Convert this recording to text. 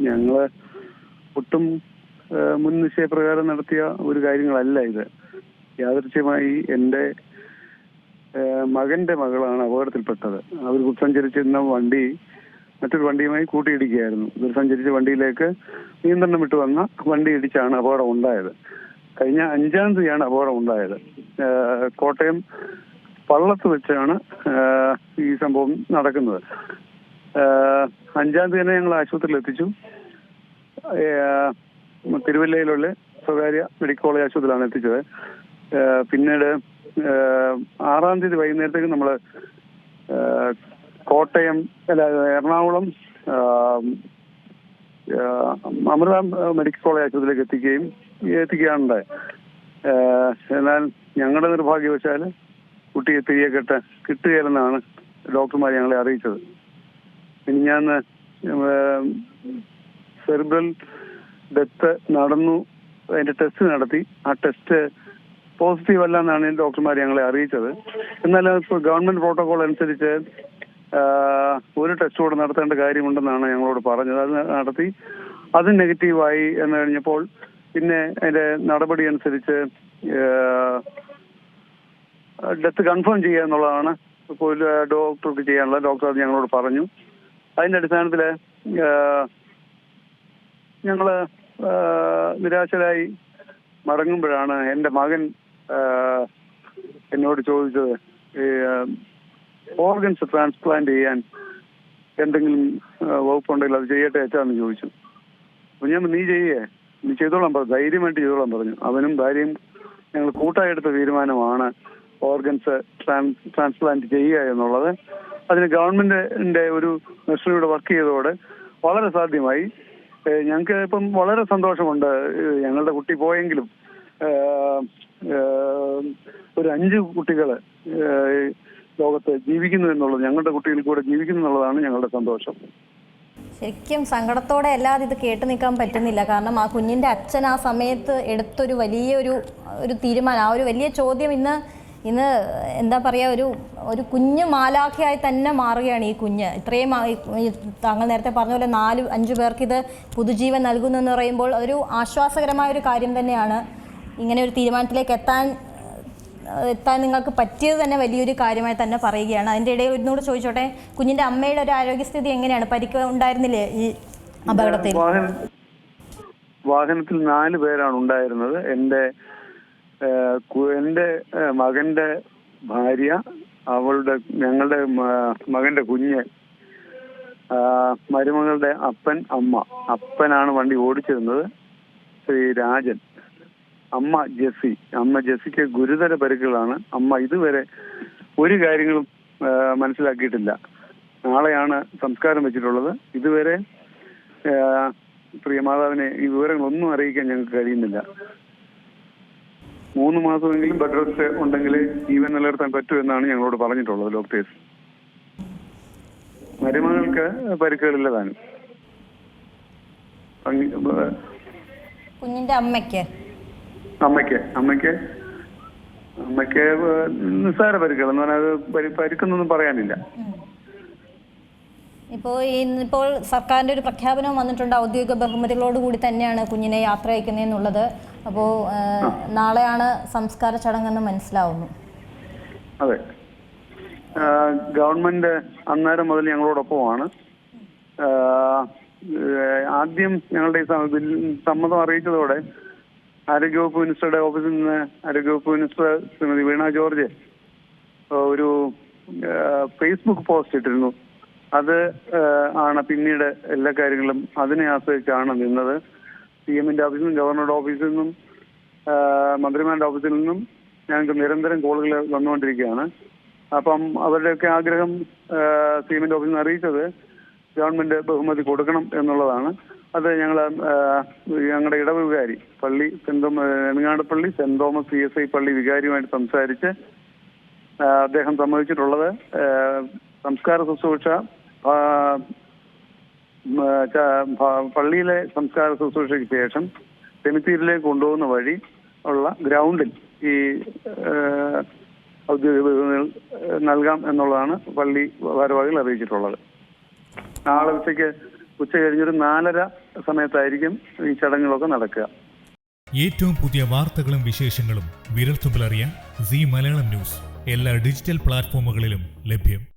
ഞങ്ങൾ ഒട്ടും മുൻ നിശ്ചയപ്രകാരം നടത്തിയ ഒരു കാര്യങ്ങളല്ല ഇത്. യാദൃശ്യമായി എന്റെ മകന്റെ മകളാണ് അപകടത്തിൽപ്പെട്ടത്. അവർ സഞ്ചരിച്ചിരുന്ന വണ്ടി മറ്റൊരു വണ്ടിയുമായി കൂട്ടിയിടിക്കുകയായിരുന്നു. ഇവർ സഞ്ചരിച്ച വണ്ടിയിലേക്ക് നിയന്ത്രണം വിട്ടു വന്ന വണ്ടി ഇടിച്ചാണ് അപകടം ഉണ്ടായത്. കഴിഞ്ഞ അഞ്ചാം തീയതിയാണ് അപകടം ഉണ്ടായത്. കോട്ടയം പള്ളത്ത് വെച്ചാണ് ഈ സംഭവം നടക്കുന്നത്. അഞ്ചാം തീയതി തന്നെ ഞങ്ങൾ ആശുപത്രിയിൽ എത്തിച്ചു. തിരുവല്ലയിലുള്ള സ്വകാര്യ മെഡിക്കൽ കോളേജ് ആശുപത്രിയിലാണ് എത്തിച്ചത്. പിന്നീട് ആറാം തീയതി വൈകുന്നേരത്തേക്ക് നമ്മൾ കോട്ടയം അല്ല എറണാകുളം അമൃത മെഡിക്കൽ കോളേജ് ആശുപത്രിയിലേക്ക് എത്തിക്കുകയും എത്തിക്കുകയാണുണ്ട്. എന്നാൽ ഞങ്ങളുടെ നിർഭാഗ്യവശാൽ കുട്ടിയെ തിരികെ കെട്ട് കിട്ടുകയില്ലെന്നാണ് ഡോക്ടർമാർ ഞങ്ങളെ അറിയിച്ചത്. മിനിഞ്ഞാന്ന് സെർബ്രൽ ഡെത്ത് നടന്നു. അതിന്റെ ടെസ്റ്റ് നടത്തി. ആ ടെസ്റ്റ് പോസിറ്റീവ് അല്ല എന്നാണ് ഡോക്ടർമാർ ഞങ്ങളെ അറിയിച്ചത്. എന്നാൽ ഗവൺമെന്റ് പ്രോട്ടോകോൾ അനുസരിച്ച് ഒരു ടെസ്റ്റ് കൂടെ നടത്തേണ്ട കാര്യമുണ്ടെന്നാണ് ഞങ്ങളോട് പറഞ്ഞത്. അത് നടത്തി. അത് നെഗറ്റീവായി എന്ന് കഴിഞ്ഞപ്പോൾ പിന്നെ അതിന്റെ നടപടി അനുസരിച്ച് ഡെത്ത് കൺഫേം ചെയ്യുക എന്നുള്ളതാണ് ഡോക്ടർക്ക് ചെയ്യാനുള്ളത് ഡോക്ടർ അത് ഞങ്ങളോട് പറഞ്ഞു. അതിന്റെ അടിസ്ഥാനത്തിൽ ഞങ്ങൾ നിരാശരായി മടങ്ങുമ്പോഴാണ് എന്റെ മകൻ എന്നോട് ചോദിച്ചത് ഓർഗൻസ് ട്രാൻസ്പ്ലാന്റ് ചെയ്യാൻ എന്തെങ്കിലും വകുപ്പുണ്ടെങ്കിൽ അത് ചെയ്യട്ടെ അച്ഛാന്ന് ചോദിച്ചു. അപ്പൊ ഞാൻ നീ ചെയ്യേ. നീ ചെയ്തോളാം പറഞ്ഞു ധൈര്യമായിട്ട് ചെയ്തോളാം പറഞ്ഞു. അവനും ഭാര്യയും ഞങ്ങൾ കൂട്ടായെടുത്ത തീരുമാനമാണ് ഓർഗൻസ് ട്രാൻസ്പ്ലാന്റ് ചെയ്യുക എന്നുള്ളത്. അതിന് ഗവൺമെന്റിന്റെ ഒരു മെഷറിലൂടെ വർക്ക് ചെയ്തതോടെ വളരെ സാധ്യമായി. ഞങ്ങൾക്ക് ഇപ്പം വളരെ സന്തോഷമുണ്ട്. ഞങ്ങളുടെ കുട്ടി പോയെങ്കിലും ഒരു അഞ്ച് കുട്ടികൾ ലോകത്ത് ജീവിക്കുന്നു എന്നുള്ളത് ഞങ്ങളുടെ കുട്ടികൾ കൂടെ ജീവിക്കുന്നു എന്നുള്ളതാണ് ഞങ്ങളുടെ സന്തോഷം. ശരിക്കും സങ്കടത്തോടെ അല്ലാതെ ഇത് കേട്ട് നിൽക്കാൻ പറ്റുന്നില്ല. കാരണം ആ കുഞ്ഞിന്റെ അച്ഛൻ ആ സമയത്ത് എടുത്തൊരു വലിയൊരു ഒരു തീരുമാനം ആ ഒരു വലിയ ചോദ്യം ഇന്ന് ഇന്ന് എന്താ പറയുക ഒരു ഒരു കുഞ്ഞു മാലാഖയായി തന്നെ മാറുകയാണ് ഈ കുഞ്ഞ്. ഇത്രയും താങ്കൾ നേരത്തെ പറഞ്ഞ പോലെ നാല് അഞ്ച് പേർക്ക് ഇത് പുതുജീവൻ നൽകുന്നു എന്ന് പറയുമ്പോൾ ഒരു ആശ്വാസകരമായ ഒരു കാര്യം തന്നെയാണ്. ഇങ്ങനെ ഒരു തീരുമാനത്തിലേക്ക് എത്താൻ എത്താൻ നിങ്ങൾക്ക് പറ്റിയത് തന്നെ വലിയൊരു കാര്യമായി തന്നെ പറയുകയാണ്. അതിന്റെ ഇടയിൽ ഒന്നുകൂടെ ചോദിച്ചോട്ടെ കുഞ്ഞിന്റെ അമ്മയുടെ ഒരു ആരോഗ്യസ്ഥിതി എങ്ങനെയാണ്? പരിക്ക് ഉണ്ടായിരുന്നില്ലേ ഈ അപകടത്തിൽ? വാഹനത്തിൽ നാല് പേരാണ് ഉണ്ടായിരുന്നത്. എന്റെ ഏഹ്, മകന്റെ ഭാര്യ അവളുടെ ഞങ്ങളുടെ മകന്റെ കുഞ്ഞ് മരുമകളുടെ അപ്പൻ അമ്മ. അപ്പനാണ് വണ്ടി ഓടിച്ചിരുന്നത്. ശ്രീ രാജൻ. അമ്മ ജെസ്സി. അമ്മ ജെസ്സിക്ക് ഗുരുതര പരിക്കുകളാണ്. അമ്മ ഇതുവരെ ഒരു കാര്യങ്ങളും മനസ്സിലാക്കിയിട്ടില്ല. നാളെയാണ് സംസ്കാരം വെച്ചിട്ടുള്ളത്. ഇതുവരെ പ്രിയമാതാവിനെ പ്രിയ മാതാവിനെ ഈ വിവരങ്ങളൊന്നും അറിയിക്കാൻ ഞങ്ങൾക്ക് കഴിയുന്നില്ല. മൂന്ന് മാസമെങ്കിലും ബെഡ് റെസ്റ്റ് ഉണ്ടെങ്കിൽ ജീവൻ നിലനിർത്താൻ പറ്റൂ എന്നാണ് ഞങ്ങളോട് പറഞ്ഞിട്ടുള്ളത് ഡോക്ടേഴ്സ് മരുമകൾക്ക് പരിക്കുകളില്ല താനും കുഞ്ഞിന്റെ അമ്മയ്ക്ക്? അമ്മയ്ക്ക് അമ്മയ്ക്ക് അമ്മയ്ക്ക് നിസ്സാര പരിക്കുകൾ എന്ന് പറഞ്ഞാൽ അത് പറയാനില്ല. ഇപ്പോ പറയാനില്ല ഇപ്പോൾ ഇപ്പോൾ സർക്കാരിന്റെ ഒരു പ്രഖ്യാപനം വന്നിട്ടുണ്ട് ഔദ്യോഗിക ബഹുമതികളോട് കൂടി തന്നെയാണ് കുഞ്ഞിനെ യാത്ര അയക്കുന്നതെന്നുള്ളത്. അപ്പോൾ ഏഹ്, നാളെയാണ് സംസ്കാര ചടങ്ങെന്ന് മനസ്സിലാവുന്നു. അതെ. ഗവൺമെന്റ് അന്നേരം മുതൽ ഞങ്ങളോടൊപ്പമാണ്. ആദ്യം ഞങ്ങളുടെ ഈ സമ്മതം അറിയിച്ചതോടെ ആരോഗ്യവകുപ്പ് മിനിസ്റ്ററുടെ ഓഫീസിൽ നിന്ന് ആരോഗ്യവകുപ്പ് മിനിസ്റ്റർ ശ്രീമതി വീണ ജോർജ് ഒരു ഫേസ്ബുക്ക് പോസ്റ്റ് ഇട്ടിരുന്നു. അത് ആണ് പിന്നീട് എല്ലാ കാര്യങ്ങളും അതിനെ ആശ്രയിച്ചാണ് നിന്നത്. സി എമ്മിന്റെ ഓഫീസിൽ നിന്നും ഗവർണറുടെ ഓഫീസിൽ നിന്നും മന്ത്രിമാരുടെ ഓഫീസിൽ നിന്നും ഞങ്ങൾക്ക് നിരന്തരം കോളുകൾ വന്നുകൊണ്ടിരിക്കുകയാണ്. അപ്പം അവരുടെയൊക്കെ ആഗ്രഹം സി എമ്മിന്റെ ഓഫീസിൽ നിന്ന് അറിയിച്ചത് ഗവൺമെന്റ് ബഹുമതി കൊടുക്കണം എന്നുള്ളതാണ്. അത് ഞങ്ങൾ ഞങ്ങളുടെ ഇടവ് വികാരി പള്ളി saint Thoma Nedungadappally saint Thomas C S I പള്ളി വികാരിയുമായിട്ട് സംസാരിച്ച് അദ്ദേഹം സമ്മതിച്ചിട്ടുള്ളത് സംസ്കാര ശുശ്രൂഷ പള്ളിയിലെ സംസ്കാര ശുശ്രൂഷയ്ക്ക് ശേഷം സെമിത്തീരിലേക്ക് കൊണ്ടുപോകുന്ന വഴി ഉള്ള ഗ്രൗണ്ടിൽ ഈ ഔദ്യോഗിക ബഹുമതികൾ നൽകാം എന്നുള്ളതാണ് പള്ളി ഭാരവാഹികൾ അറിയിച്ചിട്ടുള്ളത്. നാളെ ഉച്ചയ്ക്ക് ഉച്ച കഴിഞ്ഞൊരു നാലര സമയത്തായിരിക്കും ഈ ചടങ്ങുകളൊക്കെ നടക്കുക. ഏറ്റവും പുതിയ വാർത്തകളും വിശേഷങ്ങളും വിരൽത്തുമ്പിലറിയാൻ സി മലയാളം ന്യൂസ്. എല്ലാ ഡിജിറ്റൽ പ്ലാറ്റ്ഫോമുകളിലും ലഭ്യം.